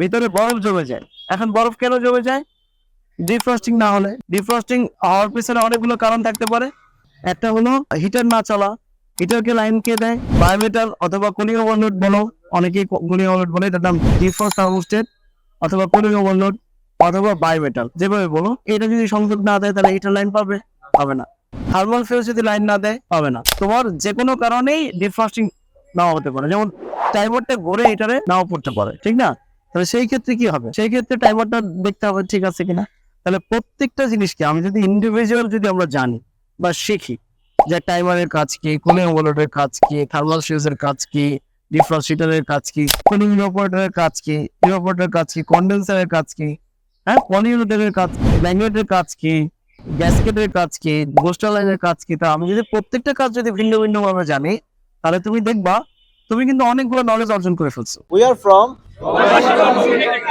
ভিতরে বরফ জমে যায়। এখন বরফ কেন জমে যায়? ডিফ্রস্টিং না হলে। ডিফ্রস্টিং হওয়ার পিছনে অনেকগুলো কারণ থাকতে পারে। একটা হলো হিটার না চলা। হিটারকে লাইন কে দেয়? বায়োমেটাল অথবা কুলিং ওভারলোড বলো। অনেকেই কুলিং ওভারলোড বলে এটার নাম ডিফ্রস্ট থার্মোস্টেট অথবা কুলিং ওভারলোড অথবা বায়োমেটাল যেভাবে বলো। এটা যদি সংযোগ না দেয় তাহলে হিটার লাইন পাবে পাবে না। থার্মাল ফিউজ যদি লাইন না দেয় পাবে না। তোমার যে কোনো কারণেই ডিফ্রস্টিং নাও হতে পারে। যেমন টাইমারটা ঘুরে এটারে নাও পড়তে পারে ঠিক না? তাহলে সেই ক্ষেত্রে কি হবে সেই ক্ষেত্রে টাইমারটা দেখতে হবে ঠিক আছে কিনা তাহলে প্রত্যেকটা জিনিসকে আমি যদি ইন্ডিভিজুয়াল যদি আমরা জানি বা শিখি যে টাইমারের কাজ কি কুলিং ওভারলোডের কাজ কি থার্মাল ফিউজের কাজ কি ডিফ্রস্টিটারের কাজ কি কুলিং ইভাপোরেটরের কাজ কি ইভাপোরেটরের কাজ কি কন্ডেন্সারের কাজ কি হ্যাঁ পলিউটের কাজ কি ম্যাগনেটের কাজ কি গ্যাসকেটের কাজ কি গোস্টার লাইনের কাজ কি তা আমি যদি প্রত্যেকটা কাজ যদি ভিন্ন ভিন্ন ভাবে জানি তাহলে তুমি দেখবা তুমি কিন্তু অনেকগুলো নলেজ অর্জন করে ফেলছো Başka bir şey